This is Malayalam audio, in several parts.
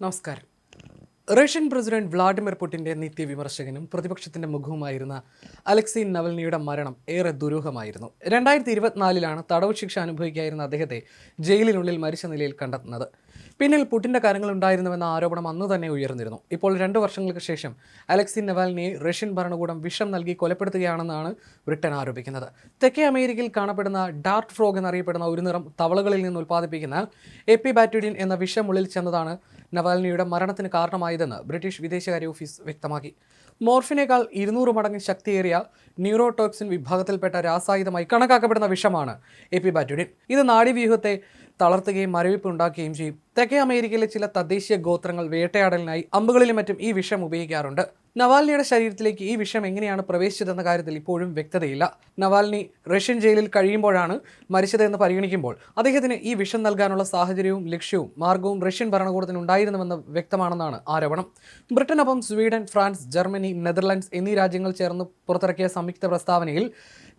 നമസ്കാരം. റഷ്യൻ പ്രസിഡന്റ് വ്ളാഡിമിർ പുടിന്റെ നിത്യവിമർശകനും പ്രതിപക്ഷത്തിന്റെ മുഖവുമായിരുന്ന അലക്സി നവൽനിയുടെ മരണം ഏറെ ദുരൂഹമായിരുന്നു. രണ്ടായിരത്തി ഇരുപത്തിനാലിലാണ് തടവ് ശിക്ഷ അനുഭവിക്കായിരുന്ന അദ്ദേഹത്തെ ജയിലിനുള്ളിൽ മരിച്ച നിലയിൽ കണ്ടെത്തുന്നത്. പിന്നിൽ പുടിന്റെ കാര്യങ്ങൾ ഉണ്ടായിരുന്നുവെന്ന ആരോപണം അന്ന് തന്നെ ഉയർന്നിരുന്നു. ഇപ്പോൾ രണ്ട് വർഷങ്ങൾക്ക് ശേഷം അലക്സി നെവാലിനെ റഷ്യൻ ഭരണകൂടം വിഷം നൽകി കൊലപ്പെടുത്തുകയാണെന്നാണ് ബ്രിട്ടൻ ആരോപിക്കുന്നത്. തെക്കേ അമേരിക്കയിൽ കാണപ്പെടുന്ന ഡാർട്ട് ഫ്രോഗ് എന്നറിയപ്പെടുന്ന ഒരു നിറം തവളകളിൽ നിന്ന് ഉൽപ്പാദിപ്പിക്കുന്ന എപ്പിബാറ്റുഡിൻ എന്ന വിഷം ഉള്ളിൽ ചെന്നതാണ് നവാലിനിയുടെ മരണത്തിന് കാരണമായതെന്ന് ബ്രിട്ടീഷ് വിദേശകാര്യ ഓഫീസ് വ്യക്തമാക്കി. മോർഫിനേക്കാൾ ഇരുന്നൂറ് മടങ്ങ് ശക്തിയേറിയ ന്യൂറോടോക്സിൻ വിഭാഗത്തിൽപ്പെട്ട രാസായുധമായി കണക്കാക്കപ്പെടുന്ന വിഷമാണ് എപ്പിബാറ്റുഡിൻ ഇത് നാഡീവ്യൂഹത്തെ തളർത്തുകയും മരവിപ്പ് ഉണ്ടാക്കുകയും ചെയ്യും. തെക്കേ അമേരിക്കയിലെ ചില തദ്ദേശീയ ഗോത്രങ്ങൾ വേട്ടയാടലിനായി അമ്പുകളിലും മറ്റും ഈ വിഷം ഉപയോഗിക്കാറുണ്ട്. നവാൽനിയുടെ ശരീരത്തിലേക്ക് ഈ വിഷം എങ്ങനെയാണ് പ്രവേശിച്ചതെന്ന കാര്യത്തിൽ ഇപ്പോഴും വ്യക്തതയില്ല. നവാൽനി റഷ്യൻ ജയിലിൽ കഴിയുമ്പോഴാണ് മരിച്ചതെന്ന് പരിഗണിക്കുമ്പോൾ അദ്ദേഹത്തിന് ഈ വിഷം നൽകാനുള്ള സാഹചര്യവും ലക്ഷ്യവും മാർഗവും റഷ്യൻ ഭരണകൂടത്തിന് ഉണ്ടായിരുന്നുവെന്ന് വ്യക്തമാണെന്നാണ് ആരോപണം. ബ്രിട്ടനൊപ്പം സ്വീഡൻ ഫ്രാൻസ് ജർമ്മനി നെതർലാൻഡ്സ് എന്നീ രാജ്യങ്ങൾ ചേർന്ന് പുറത്തിറക്കിയ സംയുക്ത പ്രസ്താവനയിൽ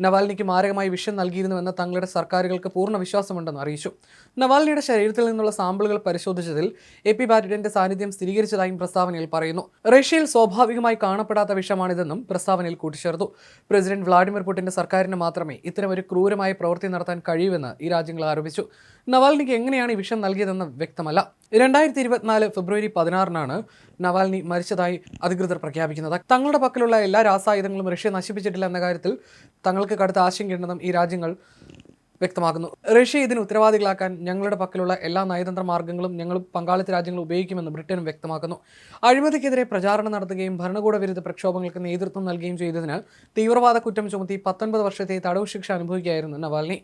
നവാൽനിക്ക് മാരകമായി വിഷം നൽകിയിരുന്നുവെന്ന് തങ്ങളുടെ സർക്കാരുകൾക്ക് പൂർണ വിശ്വാസമുണ്ടെന്ന് അറിയിച്ചു. നവാൽനിയുടെ ശരീരത്തിൽ നിന്നുള്ള സാമ്പിളുകൾ പരിശോധിച്ചതിൽ എപ്പിബാറ്റിഡിന്റെ സാന്നിധ്യം സ്ഥിരീകരിച്ചതായും പ്രസ്താവനയിൽ പറയുന്നു. റഷ്യയിൽ സ്വാഭാവികമായി കാണപ്പെടാത്ത വിഷമാണിതെന്നും പ്രസ്താവനയിൽ കൂട്ടിച്ചേർത്തു. പ്രസിഡന്റ് വ്ളാഡിമിർ പുടിന്റെ സർക്കാരിന് മാത്രമേ ഇത്തരമൊരു ക്രൂരമായ പ്രവൃത്തി നടത്താൻ കഴിയൂവെന്ന് ഈ രാജ്യങ്ങൾ ആരോപിച്ചു. നവാൽനിക്ക് എങ്ങനെയാണ് ഈ വിഷം നൽകിയതെന്ന് വ്യക്തമല്ല. രണ്ടായിരത്തി ഇരുപത്തിനാല് ഫെബ്രുവരി പതിനാറിനാണ് നവാൽനി മരിച്ചതായി അധികൃതർ പ്രഖ്യാപിക്കുന്നത്. തങ്ങളുടെ പക്കലുള്ള എല്ലാ രാസായുധങ്ങളും റഷ്യ നശിപ്പിച്ചിട്ടില്ല എന്ന കാര്യത്തിൽ തങ്ങൾക്ക് കടുത്ത ആശങ്കയുണ്ടെന്നും ഈ രാജ്യങ്ങൾ വ്യക്തമാക്കുന്നു. റഷ്യ ഇതിന് ഉത്തരവാദികളാക്കാൻ ഞങ്ങളുടെ പക്കലുള്ള എല്ലാ നയതന്ത്ര മാർഗങ്ങളും ഞങ്ങൾ പങ്കാളിത്ത രാജ്യങ്ങൾ ഉപയോഗിക്കുമെന്ന് ബ്രിട്ടനും വ്യക്തമാക്കുന്നു. അഴിമതിക്കെതിരെ പ്രചാരണം നടത്തുകയും ഭരണകൂട വിരുദ്ധ പ്രക്ഷോഭങ്ങൾക്ക് നേതൃത്വം നൽകുകയും ചെയ്തതിനാൽ തീവ്രവാദ കുറ്റം ചുമത്തി പത്തൊൻപത് വർഷത്തെ തടവ് ശിക്ഷ അനുഭവിക്കുകയായിരുന്നു നവാൽനി.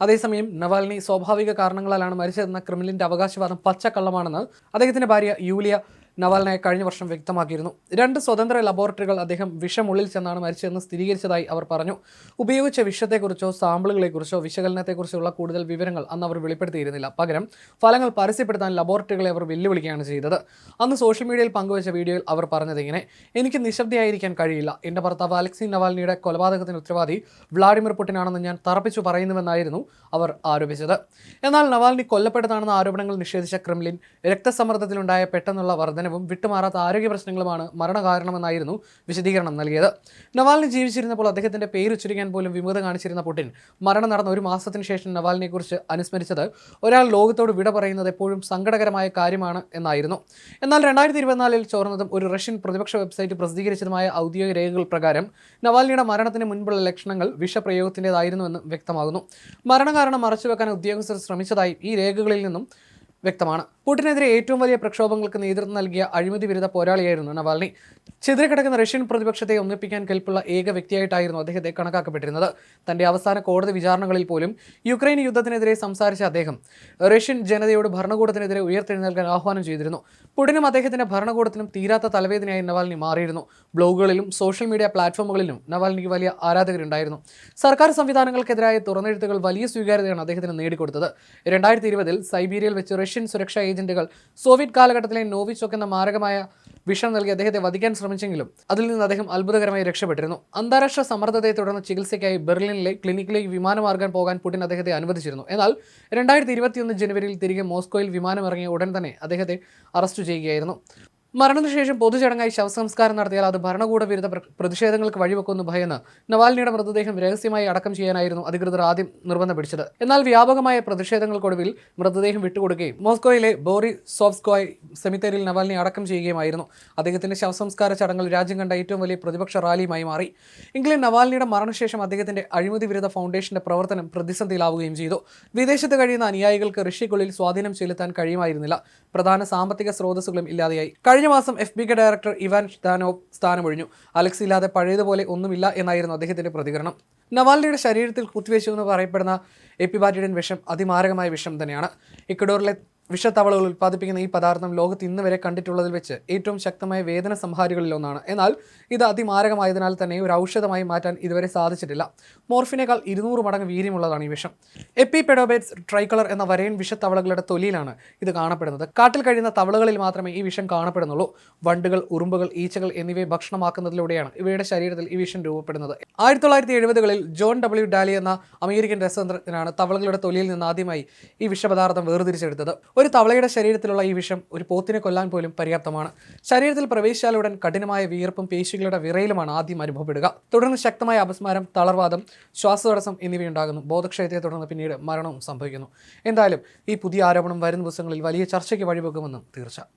അതേസമയം നവാൽനി സ്വാഭാവിക കാരണങ്ങളാലാണ് മരിച്ചതെന്ന ക്രിമിനലിന്റെ അവകാശവാദം പച്ചക്കള്ളമാണെന്ന് അദ്ദേഹത്തിന്റെ ഭാര്യ യൂലിയ നവാൽനയെ കഴിഞ്ഞ വർഷം വ്യക്തമാക്കിയിരുന്നു. രണ്ട് സ്വതന്ത്ര ലബോറട്ടറികൾ അദ്ദേഹം വിഷമുള്ളിൽ ചെന്നാണ് മരിച്ചതെന്ന് സ്ഥിരീകരിച്ചതായി അവർ പറഞ്ഞു. ഉപയോഗിച്ച വിഷത്തെക്കുറിച്ചോ സാമ്പിളുകളെക്കുറിച്ചോ വിശകലനത്തെക്കുറിച്ചുള്ള കൂടുതൽ വിവരങ്ങൾ അന്ന് അവർ വെളിപ്പെടുത്തിയിരുന്നില്ല. പകരം ഫലങ്ങൾ പരസ്യപ്പെടുത്താൻ ലബോറട്ടറികളെ അവർ വെല്ലുവിളിക്കുകയാണ് ചെയ്തത്. അന്ന് സോഷ്യൽ മീഡിയയിൽ പങ്കുവച്ച വീഡിയോയിൽ അവർ പറഞ്ഞത് ഇങ്ങനെ എനിക്ക് നിശബ്ദയായിരിക്കാൻ കഴിയില്ല. എന്റെ ഭർത്താവ് അലക്സി നവാൽനിയുടെ കൊലപാതകത്തിന് ഉത്തരവാദി വ്ളാഡിമിർ പുടിനാണെന്ന് ഞാൻ തറപ്പിച്ചു പറയുന്നുവെന്നായിരുന്നു അവർ ആരോപിച്ചത്. എന്നാൽ നവാൽനി കൊല്ലപ്പെട്ടതാണെന്ന ആരോപണങ്ങൾ നിഷേധിച്ച ക്രെംലിൻ രക്തസമ്മർദ്ദത്തിലുണ്ടായ പെട്ടെന്നുള്ള വർധനവും വിട്ടുമാറാത്ത ആരോഗ്യ പ്രശ്നങ്ങളുമാണ് മരണകാരണമെന്നായിരുന്നു വിശദീകരണം നൽകിയത്. നവാലിന് ജീവിച്ചിരുന്നപ്പോൾ അദ്ദേഹത്തിന്റെ പേര് ഉച്ചരിക്കാൻ പോലും വിമുഖത കാണിച്ചിരുന്ന പുടിൻ മരണം നടന്ന ഒരു മാസത്തിന് ശേഷം നവാലിനെക്കുറിച്ച് അനുസ്മരിച്ചത് ഒരാൾ ലോകത്തോട് വിട പറയുന്നത് എപ്പോഴും സങ്കടകരമായ കാര്യമാണ് എന്നായിരുന്നു. എന്നാൽ രണ്ടായിരത്തി ഇരുപത്തിനാലിൽ ചോർന്നതും ഒരു റഷ്യൻ പ്രതിപക്ഷ വെബ്സൈറ്റ് പ്രസിദ്ധീകരിച്ചതുമായ ഔദ്യോഗിക രേഖകൾ പ്രകാരം നവാലിനിയുടെ മരണത്തിന് മുൻപുള്ള ലക്ഷണങ്ങൾ വിഷപ്രയോഗത്തിന്റെതായിരുന്നുവെന്ന് വ്യക്തമാകുന്നു. മരണകാരണം മറച്ചുവെക്കാൻ ഉദ്യോഗസ്ഥർ ശ്രമിച്ചതായി ഈ രേഖകളിൽ നിന്നും വ്യക്തമാണ്. പുടിനെതിരെ ഏറ്റവും വലിയ പ്രക്ഷോഭങ്ങൾക്ക് നേതൃത്വം നൽകിയ അഴിമതി വിരുദ്ധ പോരാളിയായിരുന്നു നവാൽനി. ചിതറിക്കിടക്കുന്ന റഷ്യൻ പ്രതിപക്ഷത്തെ ഒന്നിപ്പിക്കാൻ കെൽപ്പുള്ള ഏക വ്യക്തിയായിട്ടായിരുന്നു അദ്ദേഹത്തെ കണക്കാക്കപ്പെട്ടിരുന്നത്. തന്റെ അവസാന കോടതി വിചാരണകളിൽ പോലും യുക്രൈൻ യുദ്ധത്തിനെതിരെ സംസാരിച്ച അദ്ദേഹം റഷ്യൻ ജനതയോട് ഭരണകൂടത്തിനെതിരെ ഉയർത്തെഴുന്നേൽക്കാൻ ആഹ്വാനം ചെയ്തിരുന്നു. പുടിനും അദ്ദേഹത്തിന്റെ ഭരണകൂടത്തിനും തീരാത്ത തലവേദനയായി നവാൽനി മാറിയിരുന്നു. ബ്ലോഗുകളിലും സോഷ്യൽ മീഡിയ പ്ലാറ്റ്ഫോമുകളിലും നവാൽനിക്ക് വലിയ ആരാധകരുണ്ടായിരുന്നു. സർക്കാർ സംവിധാനങ്ങൾക്കെതിരായ തുറന്നെഴുത്തുകൾ വലിയ സ്വീകാര്യതയാണ് അദ്ദേഹത്തിന് നേടിക്കൊടുത്തത്. രണ്ടായിരത്തി ഇരുപതിൽ സൈബീരിയയിൽ വെച്ച് റഷ്യൻ സുരക്ഷാ ഏജന്റുകൾ. സോവിയറ്റ് കാലഘട്ടത്തിലെ നോവിച്ചോക്ക് എന്ന മാരകമായ വിഷം നൽകി അദ്ദേഹത്തെ വധിക്കാൻ ശ്രമിച്ചെങ്കിലും അതിൽ നിന്ന് അദ്ദേഹം അത്ഭുതകരമായി രക്ഷപ്പെട്ടിരുന്നു. അന്താരാഷ്ട്ര സമ്മർദ്ദത്തെ തുടർന്ന് ചികിത്സയ്ക്കായി ബെർലിനിലെ ക്ലിനിക്കിലേക്ക് വിമാനമാർഗം പോകാൻ പുടിൻ അദ്ദേഹത്തെ അനുവദിച്ചിരുന്നു. എന്നാൽ രണ്ടായിരത്തി ഇരുപത്തിയൊന്ന് ജനുവരിയിൽ തിരികെ മോസ്കോയിൽ വിമാനമിറങ്ങിയ ഉടൻ തന്നെ അദ്ദേഹത്തെ അറസ്റ്റ് ചെയ്യുകയായിരുന്നു. മരണത്തിനുശേഷം പൊതുചടങ്ങായി ശവസംസ്കാരം നടത്തിയാൽ അത് ഭരണകൂട വിരുദ്ധ പ്രതിഷേധങ്ങൾക്ക് വഴിവെക്കുമെന്ന് ഭയന്ന് നവാൽനിയുടെ മൃതദേഹം രഹസ്യമായി അടക്കം ചെയ്യാനായിരുന്നു അധികൃതർ ആദ്യം നിർബന്ധം പിടിച്ചത് എന്നാൽ വ്യാപകമായ പ്രതിഷേധങ്ങൾക്കൊടുവിൽ മൃതദേഹം വിട്ടുകൊടുക്കുകയും മോസ്കോയിലെ ബോറി സോഫ്സ്കോയ് സെമിത്തേരിയിൽ നവാലിനെ അടക്കം ചെയ്യുകയുമായിരുന്നു. അദ്ദേഹത്തിന്റെ ശവസംസ്കാര ചടങ്ങുകൾ രാജ്യം കണ്ട ഏറ്റവും വലിയ പ്രതിപക്ഷ റാലിയുമായി മാറി. എങ്കിലും നവാലിനിയുടെ മരണശേഷം അദ്ദേഹത്തിന്റെ അഴിമതി വിരുദ്ധ ഫൗണ്ടേഷന്റെ പ്രവർത്തനം പ്രതിസന്ധിയിലാവുകയും ചെയ്തു. വിദേശത്ത് കഴിയുന്ന അനുയായികൾക്ക് റഷ്യക്കുള്ളിൽ സ്വാധീനം ചെലുത്താൻ കഴിയുമായിരുന്നില്ല. പ്രധാന സാമ്പത്തിക സ്രോതസ്സുകളും ഇല്ലാതെയായി. കഴിഞ്ഞ മാസം F B K director Ivan Zhdanov സ്ഥാനമൊഴിഞ്ഞു. Alex ഇല്ലാതെ പഴയതുപോലെ ഒന്നുമില്ല എന്നായിരുന്നു അദ്ദേഹത്തിന്റെ പ്രതികരണം. നവാലിയുടെ ശരീരത്തിൽ കുത്തിവെച്ചു എന്ന് പറയപ്പെടുന്ന എപ്പിബാറ്റിഡിൻ വിഷം അതിമാരകമായ വിഷം തന്നെയാണ്. ഇക്കഡോറിലെ വിഷത്തവളകൾ ഉൽപ്പാദിപ്പിക്കുന്ന ഈ പദാർത്ഥം ലോകത്ത് ഇന്ന് വരെ കണ്ടിട്ടുള്ളതിൽ വെച്ച് ഏറ്റവും ശക്തമായ വേദന സംഹാരികളിലൊന്നാണ് എന്നാൽ ഇത് അതിമാരകമായതിനാൽ തന്നെ ഒരു ഔഷധമായി മാറ്റാൻ ഇതുവരെ സാധിച്ചിട്ടില്ല. മോർഫിനേക്കാൾ ഇരുന്നൂറ് മടങ്ങ് വീര്യമുള്ളതാണ് ഈ വിഷം. എപ്പിപെഡോബേറ്റ്സ് ട്രൈക്കളർ എന്ന വരയൻ വിഷത്തവളകളുടെ തൊലിയിലാണ് ഇത് കാണപ്പെടുന്നത്. കാട്ടിൽ കഴിയുന്ന തവളകളിൽ മാത്രമേ ഈ വിഷം കാണപ്പെടുന്നുള്ളൂ. വണ്ടുകൾ ഉറുമ്പുകൾ ഈച്ചകൾ എന്നിവയെ ഭക്ഷണമാക്കുന്നതിലൂടെയാണ് ഇവയുടെ ശരീരത്തിൽ ഈ വിഷം രൂപപ്പെടുന്നത്. ആയിരത്തി തൊള്ളായിരത്തി എഴുപതുകളിൽ ജോൺ ഡബ്ല്യു ഡാലി എന്ന അമേരിക്കൻ രസതന്ത്രജ്ഞനാണ് തവളകളുടെ തൊലിയിൽ നിന്ന് ആദ്യമായി ഈ വിഷപദാർത്ഥം വേർതിരിച്ചെടുത്തത്. ഒരു തവളയുടെ ശരീരത്തിലുള്ള ഈ വിഷം ഒരു പോത്തിനെ കൊല്ലാൻ പോലും പര്യാപ്തമാണ്. ശരീരത്തിൽ പ്രവേശിച്ചാലുടൻ കഠിനമായ വിയർപ്പും പേശികളുടെ വിറയിലുമാണ് ആദ്യം അനുഭവപ്പെടുക. തുടർന്ന് ശക്തമായ അപസ്മാരം തളർവാദം ശ്വാസതടസ്സം എന്നിവയുണ്ടാകുന്നു. ബോധക്ഷയത്തെ തുടർന്ന് പിന്നീട് മരണവും സംഭവിക്കുന്നു. എന്തായാലും ഈ പുതിയ ആരോപണം വരും ദിവസങ്ങളിൽ വലിയ ചർച്ചയ്ക്ക് വഴിവെക്കുമെന്നും തീർച്ച.